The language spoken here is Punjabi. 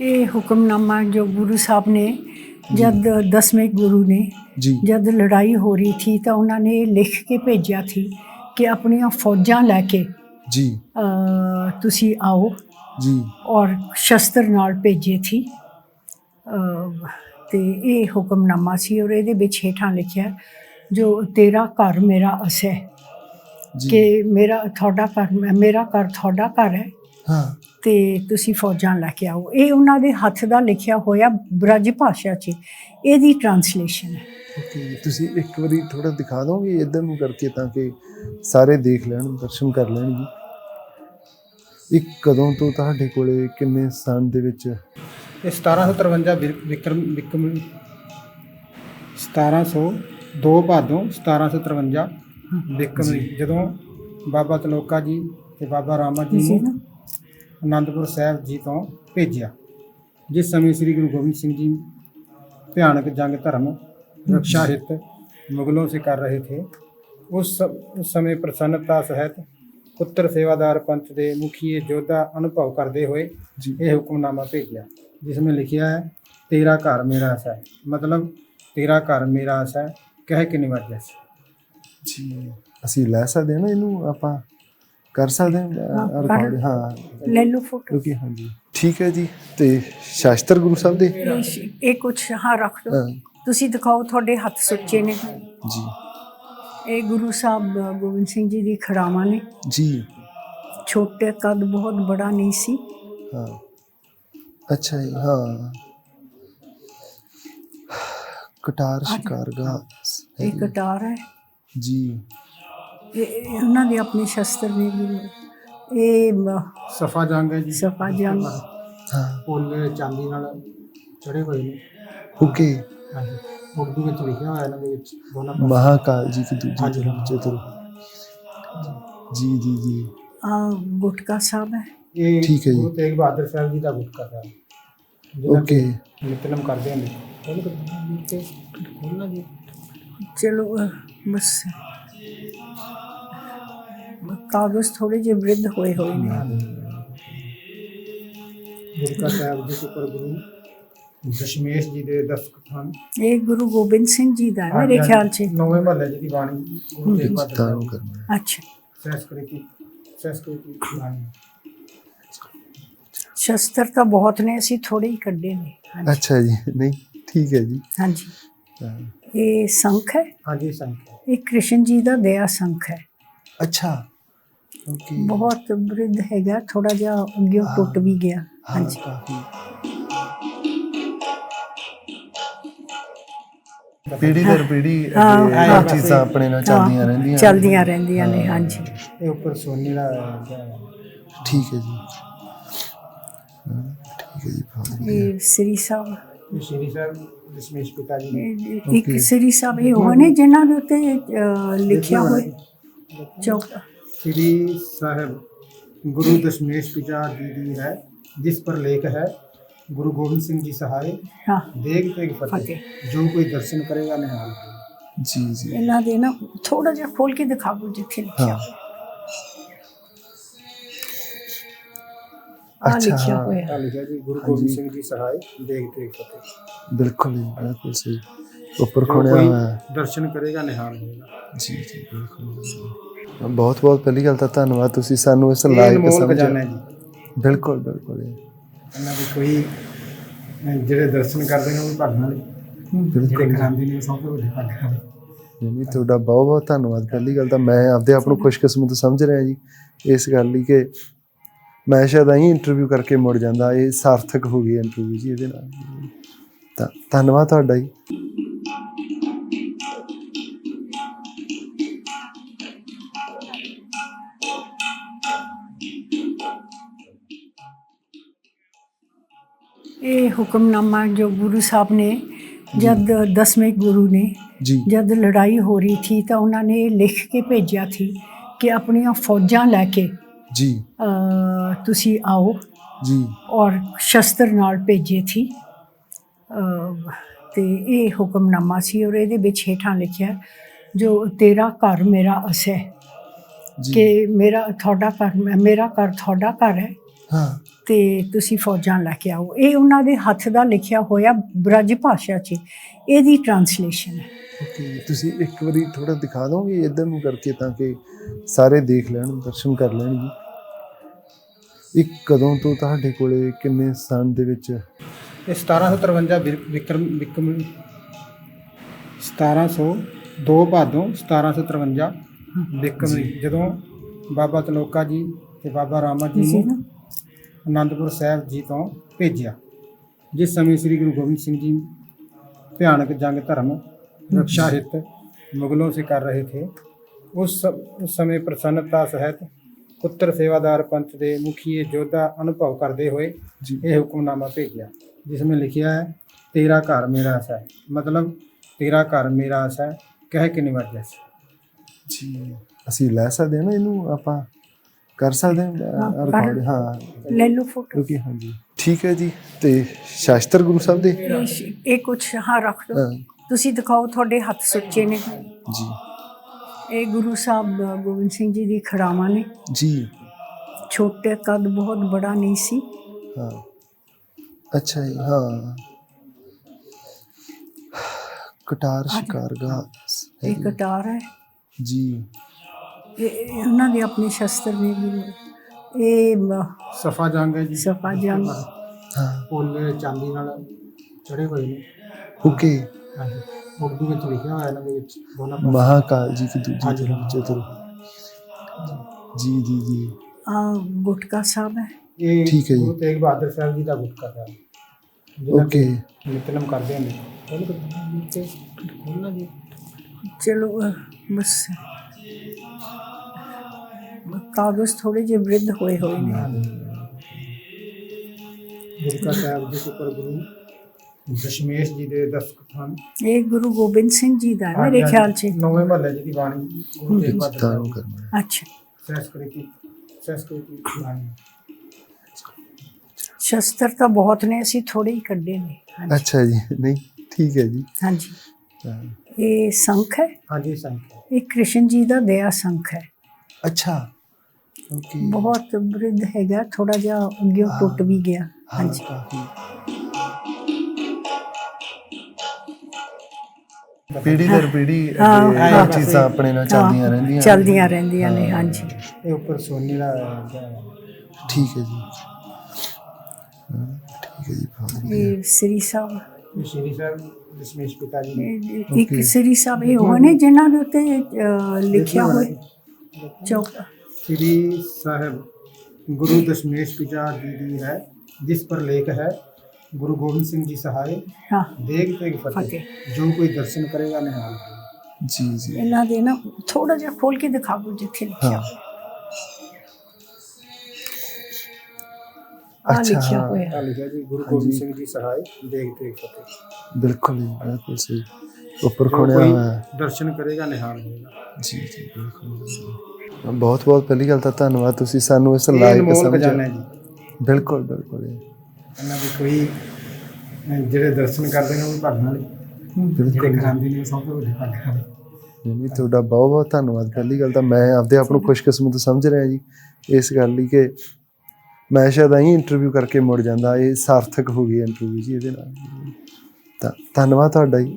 ਇਹ ਹੁਕਮਨਾਮਾ ਜੋ ਗੁਰੂ ਸਾਹਿਬ ਨੇ ਜਦ ਦਸਵੇਂ ਗੁਰੂ ਨੇ ਜਦ ਲੜਾਈ ਹੋ ਰਹੀ ਥੀ ਤਾਂ ਉਹਨਾਂ ਨੇ ਇਹ ਲਿਖ ਕੇ ਭੇਜਿਆ ਥੀ ਕਿ ਆਪਣੀਆਂ ਫੌਜਾਂ ਲੈ ਕੇ ਜੀ। ਤੁਸੀਂ ਆਓ ਜੀ। ਔਰ ਸ਼ਸਤਰ ਨਾਲ ਭੇਜੇ ਥੀ। ਅ, ਤੇ ਇਹ ਹੁਕਮਨਾਮਾ ਸੀ ਔਰ ਇਹਦੇ ਵਿੱਚ ਹੇਠਾਂ ਲਿਖਿਆ ਜੋ ਤੇਰਾ ਘਰ ਮੇਰਾ ਅਸੈ ਕਿ ਮੇਰਾ ਤੁਹਾਡਾ ਘਰ ਮੇਰਾ ਘਰ ਤੁਹਾਡਾ ਘਰ ਹੈ। ਹਾਂ। ਤੇ ਤੁਸੀਂ ਫੌਜਾਂ ਲੈ ਕੇ ਆਓ। ਇਹ ਉਹਨਾਂ ਦੇ ਹੱਥ ਦਾ ਲਿਖਿਆ ਹੋਇਆ ਬ੍ਰਜ ਭਾਸ਼ਾ 'ਚ ਇਹਦੀ ਟਰਾਂਸਲੇਸ਼ਨ ਹੈ। ਓਕੇ ਤੁਸੀਂ ਇੱਕ ਵਾਰੀ ਥੋੜਾ ਦਿਖਾ ਦੋਗੇ ਇਧਰ ਨੂੰ ਕਰਕੇ ਤਾਂ ਕਿ ਸਾਰੇ ਦੇਖ ਲੈਣ ਦਰਸ਼ਨ ਕਰ ਲੈਣ ਜੀ। ਇਹ ਕਦੋਂ ਤੋਂ ਤੁਹਾਡੇ ਕੋਲੇ ਕਿੰਨੇ ਸਾਲ ਦੇ ਵਿੱਚ? ਇਹ 1753 ਵਿਰ- ਵਿਕਰਮ ਵਿਕਰਮ 1702 ਭਾਦੋਂ 1753 ਵਿਕਰਮ ਜਦੋਂ ਬਾਬਾ ਤਲੋਕਾ ਜੀ ਤੇ ਬਾਬਾ ਰਾਮਾ ਜੀ ਜੀ ਨੂੰ ਅਨੰਦਪੁਰ ਸਾਹਿਬ ਜੀ ਤੋਂ ਭੇਜਿਆ ਜਿਸ ਸਮੇਂ ਸ੍ਰੀ ਗੁਰੂ ਗੋਬਿੰਦ ਸਿੰਘ ਜੀ ਭਿਆਨਕ ਜੰਗ ਧਰਮ ਰੱਖਿਆ ਹਿਤ ਮੁਗਲੋਂ ਸੇ ਕਰ ਰਹੇ ਥੇ ਉਸ ਸਮੇਂ ਪ੍ਰਸੰਨਤਾ ਸਹਿਤ ਪੁੱਤਰ ਸੇਵਾਦਾਰ ਪੰਥ ਦੇ ਮੁਖੀ ਜੋਧਾ ਅਨੁਭਵ ਕਰਦੇ ਹੋਏ ਇਹ ਹੁਕਮਨਾਮਾ ਭੇਜਿਆ ਜਿਸ ਵਿੱਚ ਲਿਖਿਆ ਹੈ ਤੇਰਾ ਘਰ ਮੇਰਾ ਆਸ ਹੈ ਮਤਲਬ ਤੇਰਾ ਘਰ ਮੇਰਾ ਆਸ ਹੈ ਕਹਿ ਕੇ ਨਿਵਾਜਿਆ ਜੀ ਅਸੀਂ ਲੈ ਸਕਦੇ ਹਾਂ ਨਾ ਇਹਨੂੰ ਆਪਾਂ? ਕਰ ਸਕਦੇ ਹਾਂ ਹਾਂ, ਰਿਕਾਰਡ ਲੈ ਲਓ ਫੋਟੋ। ਕਿਉਂਕਿ ਹਾਂਜੀ। ਠੀਕ ਹੈ ਜੀ। ਤੇ ਸ਼ਾਸਤਰ ਗੁਰੂ ਸਾਹਿਬ ਦੇ? ਇਹ ਕੁਛ ਹਾਂ ਰੱਖ ਹਾਂ, ਤੁਸੀਂ ਦਿਖਾਓ ਤੁਹਾਡੇ ਹੱਥ ਸੁੱਚੇ ਨੇ। ਜੀ। ਇਹ ਗੁਰੂ ਸਾਹਿਬ ਗੋਬਿੰਦ ਸਿੰਘ ਜੀ ਦੀ ਖੜਾਵਾਂ ਨੇ। ਜੀ। ਛੋਟੇ ਕੱਦ ਬਹੁਤ ਬੜਾ ਨਹੀਂ ਸੀ। ਹਾਂ। ਅੱਛਾ ਜੀ ਹਾਂ। ਕਟਾਰ ਸ਼ਿਕਾਰਗਾ ਇਹ ਕਟਾਰ ਹੈ। ਜੀ। ਇਹ ਉਹਨਾਂ ਦੇ ਆਪਣੇ ਸ਼ਸਤਰ ਨੇ। ਗੁਰੂ ਇਹ ਮ- ਸਫਾ ਜੰਗ ਹੈ ਜੀ। ਸਫਾ ਜੰਗ। ਹਾਂ। ਪੁੱਲ ਚਾਂਦੀ ਨਾਲ ਚੜੇ ਹੋਏ ਨੇ। ਓਕੇ। ਹਾਂਜੀ। ਉਰਦੂ ਵਿੱਚ ਲਿਖਿਆ ਹੋਇਆ ਇਹਨਾਂ ਦੇ ਵਿੱਚ ਦੋਨਾਂ ਪਾਸੇ ਮਹਾਕਾਲ ਜੀ ਕੀ ਦੂਜੀ ਹਾਂਜੀ। ਚਤੁਰ ਜੀ ਜੀ ਜੀ। ਆ ਗੁਟਕਾ ਸਾਹਿਬ ਹੈ। ਇਹ ਠੀਕ ਹੈ ਜੀ। ਗੁਰੂ ਤੇਗ ਬਹਾਦਰ ਸਾਹਿਬ ਜੀ ਦਾ ਗੁਟਕਾ ਹੈ। ਜਿਹਨਾਂ ਓਕੇ। ਨਿਤਨਮ ਕਰਦੇ ਨੇ ਖੋਲ ਕੇ ਖੋਲਣਾ ਜੀ ਚਲੋ ਬਸ। ਕਾਗਜ਼ ਥੋੜੇ ਜਿਹੇ ਵਿਰਧ ਹੋਏ ਹੋਏ ਨੇ ਗੁਰਕਾ ਸਾਹਿਬ ਜਿਸ ਉੱਪਰ ਗੁਰੂ ਦਸ਼ਮੇਸ਼ ਜੀ ਦੇ ਦਸਤਖਤ ਹਨ ਇਹ ਗੁਰੂ ਗੋਬਿੰਦ ਸਿੰਘ ਜੀ ਦਾ ਹੈ ਮੇਰੇ ਹਾਂਜੀ, ਖਿਆਲ 'ਚ ਨੌਵੇਂ ਮਹੱਲੇ ਜੀ ਦੀ ਬਾਣੀ ਗੁਰੂ ਤੇਗ ਬਹਾਦਰ ਤਾਂ ਸਾਹਿਬ ਕਰਨਾ ਅੱਛਾ ਸੰਸਕ੍ਰਿਤੀ ਸੰਸਕ੍ਰਿਤੀ ਬਾਣੀ ਸ਼ਸਤਰ ਤਾਂ ਬਹੁਤ ਨੇ ਅਸੀਂ ਥੋੜੇ ਹੀ ਕੱਢੇ ਨੇ ਹਾਂਜੀ ਅੱਛਾ ਜੀ ਨਹੀਂ ਠੀਕ ਹੈ ਜੀ ਹਾਂਜੀ ਹਾਂ। ਇਹ ਸੰਖ ਹੈ? ਹਾਂਜੀ ਸੰਖਿਆ ਇਹ ਕ੍ਰਿਸ਼ਨ ਜੀ ਦਾ ਦਇਆ ਸੰਖ ਹੈ। ਅੱਛਾ। ਓਕੇ। ਬਹੁਤ ਬ੍ਰਿਧ ਹੈਗਾ ਥੋੜਾ ਜਿਹਾ ਅੱਗੇ ਟੁੱਟ ਵੀ ਗਿਆ। ਹਾਂਜੀ। ਕਾਫੀ। ਪੀੜੀ ਦਰ ਪੀੜੀ ਇਹ। ਚੀਜ਼ਾਂ ਆਪਣੇ ਨਾਲ ਚੱਲਦੀਆਂ ਰਹਿੰਦੀਆਂ ਚੱਲਦੀਆਂ ਰਹਿੰਦੀਆਂ ਨੇ ਹਾਂਜੀ। ਇਹ ਉੱਪਰ ਸੋਨੇ ਦਾ। ਠੀਕ ਹੈ ਜੀ। ਠੀਕ ਹੈ ਜੀ। ਇਹ ਸ੍ਰੀ ਸਾਹਿਬ ਸ਼੍ਰੀ ਸਾਹਿਬ ਦਸ਼ਮੇਸ਼ ਪਿਤਾ ਜੀ ਇੱਕ ਸ੍ਰੀ ਸਾਹਿਬ ਇਹ ਉਹ ਨੇ ਜਿਨ੍ਹਾਂ ਦੇ ਉੱਤੇ ਲਿਖਿਆ ਹੋਇਆ ਚੌਕ। ਸ੍ਰੀ ਸਾਹਿਬ ਗੁਰੂ ਦਸ਼ਮੇਸ਼ ਪਿਤਾ ਜੀ ਦੀ ਹੈ ਜਿਸ ਪਰ ਲੇਖ ਹੈ ਗੁਰੂ ਗੋਬਿੰਦ ਸਿੰਘ ਜੀ ਸਹਾਰੇ ਹਾਂ। ਦੇਖ ਤੇ ਫਤਿਹ ਜੋ ਕੋਈ ਦਰਸ਼ਨ ਕਰੇਗਾ ਨਿਹਾਲ। ਜੀ ਜੀ ਇਹਨਾਂ ਦੇ ਨਾ ਥੋੜਾ ਜਿਹਾ ਖੋਲ ਕੇ ਦਿਖਾਓ ਜਿੱਥੇ ਲਿਖਿਆ ਬਿਲਕੁਲ ਬਹੁਤ ਬਹੁਤ ਪਹਿਲੀ ਗੱਲ ਤਾਂ ਧੰਨਵਾਦ ਤੁਸੀਂ ਸਾਨੂੰ ਇਸ ਲਾਇਕ ਸਮਝਿਆ ਬਿਲਕੁਲ ਬਿਲਕੁਲ ਬਿਲਕੁਲ ਤੁਹਾਡਾ ਬਹੁਤ ਬਹੁਤ ਧੰਨਵਾਦ। ਪਹਿਲੀ ਗੱਲ ਤਾਂ ਮੈਂ ਆਪਦੇ ਆਪ ਨੂੰ ਖੁਸ਼ਕਿਸਮਤ ਸਮਝ ਰਿਹਾ ਜੀ ਇਸ ਗੱਲ ਲਈ ਕਿ ਮੈਂ ਸ਼ਾਇਦ ਅਹੀਂ ਇੰਟਰਵਿਊ ਕਰਕੇ ਮੁੜ ਜਾਂਦਾ ਇਹ ਸਾਰਥਕ ਹੋ ਗਈ ਇੰਟਰਵਿਊ ਜੀ ਇਹਦੇ ਨਾਲ। ਤਾਂ ਧੰਨਵਾਦ ਤੁਹਾਡਾ ਜੀ। ਇਹ ਹੁਕਮਨਾਮਾ ਜੋ ਗੁਰੂ ਸਾਹਿਬ ਨੇ ਜਦ ਦਸਵੇਂ ਗੁਰੂ ਨੇ ਜਦ ਲੜਾਈ ਹੋ ਰਹੀ ਥੀ ਤਾਂ ਉਹਨਾਂ ਨੇ ਇਹ ਲਿਖ ਕੇ ਭੇਜਿਆ ਥੀ ਕਿ ਆਪਣੀਆਂ ਫੌਜਾਂ ਲੈ ਕੇ ਜੀ। ਤੁਸੀਂ ਆਓ। ਜੀ। ਔਰ ਸ਼ਸਤਰ ਨਾਲ ਭੇਜੇ ਥੀ ਤੇ ਇਹ ਹੁਕਮਨਾਮਾ ਸੀ ਔਰ ਇਹਦੇ ਵਿੱਚ ਹੇਠਾਂ ਲਿਖਿਆ ਜੋ ਤੇਰਾ ਘਰ ਮੇਰਾ ਅਸੈ ਜੀ। ਕਿ ਮੇਰਾ ਤੁਹਾਡਾ ਘਰ ਮੇਰਾ ਘਰ ਤੁਹਾਡਾ ਘਰ ਹੈ। ਹਾਂ। ਤੇ ਤੁਸੀਂ ਫੌਜਾਂ ਲੈ ਕੇ ਆਓ। ਇਹ ਉਹਨਾਂ ਦੇ ਹੱਥ ਦਾ ਲਿਖਿਆ ਹੋਇਆ ਬ੍ਰਜ ਭਾਸ਼ਾ 'ਚ ਇਹਦੀ ਟਰਾਂਸਲੇਸ਼ਨ ਹੈ। ਓਕੇ ਤੁਸੀਂ ਇੱਕ ਵਾਰੀ ਥੋੜਾ ਦਿਖਾ ਦੋਗੇ ਇਧਰ ਨੂੰ ਕਰਕੇ ਤਾਂ ਕਿ ਸਾਰੇ ਦੇਖ ਲੈਣ ਦਰਸ਼ਨ ਕਰ ਲੈਣ ਜੀ। ਇਹ ਕਦੋਂ ਤੋਂ ਤੁਹਾਡੇ ਕੋਲੇ ਕਿੰਨੇ ਸਨ ਦੇ ਵਿੱਚ? ਇਹ 1753 ਵਿ- ਵਿਕਰਮ ਵਿਕਰਮ 1702 ਭਾਦੋਂ 1753 ਵਿਕਰਮ ਜਦੋਂ ਬਾਬਾ ਤਲੋਕਾ ਜੀ ਤੇ ਬਾਬਾ ਰਾਮਾ ਜੀ ਨਾ ਅਨੰਦਪੁਰ ਸਾਹਿਬ ਜੀ ਤੋਂ ਭੇਜਿਆ ਜਿਸ ਸਮੇਂ ਸ੍ਰੀ ਗੁਰੂ ਗੋਬਿੰਦ ਸਿੰਘ ਜੀ ਭਿਆਨਕ ਜੰਗ ਧਰਮ ਰੱਖਿਆ ਹਿਤ ਮੁਗਲੋਂ ਸੇ ਕਰ ਰਹੇ ਥੇ। ਉਸ ਸਮੇਂ ਪ੍ਰਸੰਨਤਾ ਸਹਿਤ ਪੁੱਤਰ ਸੇਵਾਦਾਰ ਪੰਥ ਦੇ ਮੁਖੀਏ ਜੋਧਾ ਅਨੁਭਵ ਕਰਦੇ ਹੋਏ ਇਹ ਹੁਕਮਨਾਮਾ ਭੇਜਿਆ ਜਿਸ ਵਿੱਚ ਲਿਖਿਆ ਹੈ ਤੇਰਾ ਘਰ ਮੇਰਾ ਆਸ ਹੈ ਮਤਲਬ ਤੇਰਾ ਘਰ ਮੇਰਾ ਆਸ ਹੈ ਕਹਿ ਕੇ ਨਿਵਰ ਜੈਸ ਜੀ ਅਸੀਂ ਲੈ ਸਕਦੇ ਹਾਂ ਨਾ ਇਹਨੂੰ ਆਪਾਂ? ਕਰ ਸਕਦੇ ਹਾਂ ਰਿਕਾਰਡ ਹਾਂ। ਲੈ ਲਓ ਫੋਟੋ ਕਿਉਂਕਿ ਹਾਂਜੀ ਠੀਕ ਹੈ ਜੀ। ਤੇ ਸ਼ਾਸਤਰ ਗੁਰੂ ਸਾਹਿਬ ਦੇ? ਇਹ ਕੁਛ ਹਾਂ ਰੱਖ ਹਾਂ, ਤੁਸੀਂ ਦਿਖਾਓ ਤੁਹਾਡੇ ਹੱਥ ਸੁੱਚੇ ਨੇ। ਜੀ। ਇਹ ਗੁਰੂ ਸਾਹਿਬ ਅ, ਗੋਬਿੰਦ ਸਿੰਘ ਜੀ ਦੀ ਖੜਾਵਾਂ ਨੇ। ਜੀ। ਛੋਟੇ ਕੱਦ ਬਹੁਤ ਬੜਾ ਨਹੀਂ ਸੀ। ਹਾਂ। ਅੱਛਾ ਜੀ ਹਾਂ। ਕਟਾਰ ਸ਼ਿਕਾਰਗਾ ਇਹ ਕਟਾਰ ਹੈ। ਜੀ। ਇਹ ਉਹਨਾਂ ਦੇ ਆਪਣੇ ਸ਼ਸਤਰ ਨੇ ਗੁਰੂ ਇਹ ਮ- ਸਫਾ ਜੰਗ ਹੈ ਜੀ। ਸਫਾ ਜੰਗ। ਹਾਂ। ਪੋਲੇ ਚਾਂਦੀ ਨਾਲ ਚੜੇ ਹੋਏ ਨੇ। ਓਕੇ। ਹਾਂਜੀ। ਉਰਦੂ ਵਿੱਚ ਲਿਖਿਆ ਹੋਇਆ ਇਹਨਾਂ ਦੇ ਵਿੱਚ ਦੋਨਾਂ ਪਾਸੇ ਮਹਾਕਾਲ ਜੀ ਕੀ ਦੂਜੀ ਹਾਂਜੀ। ਤਰਫ ਚਤੁਰ ਜੀ ਜੀ ਜੀ। ਆ ਗੁਟਕਾ ਸਾਹਿਬ ਹੈ। ਇਹ ਠੀਕ ਹੈ ਜੀ। ਗੁਰੂ ਤੇਗ ਬਹਾਦਰ ਸਾਹਿਬ ਜੀ ਦਾ ਗੁਟਕਾ ਹੈ। ਜਿਹਨਾਂ ਓਕੇ। ਨਿਤਨਮ ਕਰਦੇ ਹਨ ਉਹਨੂੰ ਚਲੋ ਬਸ। ਕਾਗਜ਼ ਥੋੜੇ ਜਿਹੇ ਵਿਰਧ ਹੋਏ ਹੋਏ ਨੇ ਗੁਰਕਾ ਸਾਹਿਬ ਜਿਸ ਉੱਪਰ ਗੁਰੂ ਦਸ਼ਮੇਸ਼ ਜੀ ਦੇ ਦਸਤਖਤ ਹਨ ਇਹ ਗੁਰੂ ਗੋਬਿੰਦ ਸਿੰਘ ਜੀ ਦਾ ਹੈ ਮੇਰੇ ਖਿਆਲ 'ਚ ਨੌਵੇਂ ਮਹੱਲੇ ਜੀ ਦੀ ਬਾਣੀ ਗੁਰੂ ਤੇਗ ਬਹਾਦਰ ਤਾਰੂ ਸਾਹਿਬ ਕਰਨਾ ਅੱਛਾ ਸੰਸਕ੍ਰਿਤੀ ਸੰਸਕ੍ਰਿਤੀ ਬਾਣੀ ਸ਼ਸਤਰ ਤਾਂ ਬਹੁਤ ਨੇ ਅਸੀਂ ਥੋੜੇ ਹੀ ਕੱਢੇ ਨੇ ਹਾਂਜੀ ਅੱਛਾ ਜੀ ਨਹੀਂ ਠੀਕ ਹੈ ਜੀ ਹਾਂਜੀ ਹਾਂ। ਇਹ ਸੰਖ ਹੈ ਹਾਂਜੀ ਸੰਖਿਆ ਇਹ ਕ੍ਰਿਸ਼ਨ ਜੀ ਦਾ ਦਇਆ ਸੰਖ ਹੈ ਅੱਛਾ ਓਕੇ ਬਹੁਤ ਬ੍ਰਿਧ ਹੈਗਾ ਥੋੜਾ ਜਿਹਾ ਅੱਗੇ ਟੁੱਟ ਵੀ ਗਿਆ। ਹਾਂਜੀ। ਕਾਫੀ। ਪੀੜੀ ਦਰ ਪੀੜੀ ਇਹ। ਚੀਜ਼ਾਂ ਆਪਣੇ ਨਾਲ ਚੱਲਦੀਆਂ ਰਹਿੰਦੀਆਂ ਚੱਲਦੀਆਂ ਰਹਿੰਦੀਆਂ ਨੇ ਹਾਂਜੀ। ਇਹ ਉੱਪਰ ਸੋਨੇ ਦਾ। ਠੀਕ ਹੈ ਜੀ। ਠੀਕ ਹੈ ਜੀ। ਇਹ ਸ੍ਰੀ ਸਾਹਿਬ। ਸ਼੍ਰੀ ਸਾਹਿਬ ਦਸ਼ਮੇਸ਼ ਪਿਤਾ ਜੀ ਨੇ ਇੱਕ ਸ੍ਰੀ ਸਾਹਿਬ ਇਹ ਨੇ ਜਿਨ੍ਹਾਂ ਦੇ ਉੱਤੇ ਲਿਖਿਆ ਹੋਇਆ ਚੌਕ श्री साहब गुरु दशमेश पिता जी दी है जिस पर लेख है गुरु गोविंद सिंह जी सहाय ਹਾਂ देख तेग फतेह फतेह। जो कोई दर्शन करेगा निहाल होगा। ਜੀ ਜੀ ਇਹਨਾਂ ਦੇ ਨਾ ਥੋੜਾ ਜਿਹਾ ਖੋਲ ਕੇ ਦਿਖਾਓ ਜਿੱਥੇ ਲਿਖਿਆ ਹਾਂ। ਹੋਇਆ ਆ ਅੱਛਾ, ਲਿਖਿਆ ਹਾਂ। ਹੋਇਆ क्या लिखा जी गुरु गोविंद सिंह जी सहाय देख तेग फतेह ਬਿਲਕੁਲ ਜੀ ਬਿਲਕੁਲ ਸਹੀ ਉੱਪਰ जो ਖੋਣਿਆ कोई ਹੋਇਆ ਹੈ। दर्शन करेगा निहाल होगा ਜੀ ਜੀ ਬਿਲਕੁਲ ਬਹੁਤ ਬਹੁਤ ਪਹਿਲੀ ਗੱਲ ਤਾਂ ਧੰਨਵਾਦ ਤੁਸੀਂ ਸਾਨੂੰ ਇਸ ਲਾਇਕ ਸਮਝਿਆ ਬਿਲਕੁਲ ਬਿਲਕੁਲ ਇਹਨਾਂ ਦੀ ਕੋਈ ਜਿਹੜੇ ਦਰਸ਼ਨ ਕਰਦੇ ਨੇ ਉਹ ਵੀ ਭਗਤਾਂ ਬਿਲਕੁਲ। ਕਰਾਂਦੇ ਨੇ ਸਭ ਤੋਂ ਵੱਡੇ ਭਗਤਾਂ ਜੀ ਤੁਹਾਡਾ ਬਹੁਤ ਬਹੁਤ ਧੰਨਵਾਦ। ਪਹਿਲੀ ਗੱਲ ਤਾਂ ਮੈਂ ਆਪਦੇ ਆਪ ਨੂੰ ਖੁਸ਼ਕਿਸਮਤ ਸਮਝ ਰਿਹਾ ਜੀ ਇਸ ਗੱਲ ਲਈ ਕਿ ਮੈਂ ਸ਼ਾਇਦ ਆਈ ਇੰਟਰਵਿਊ ਕਰਕੇ ਮੁੜ ਜਾਂਦਾ ਇਹ ਸਾਰਥਕ ਹੋ ਗਈ ਇੰਟਰਵਿਊ ਜੀ ਇਹਦੇ ਨਾਲ। ਤਾਂ ਧੰਨਵਾਦ ਤੁਹਾਡਾ ਜੀ।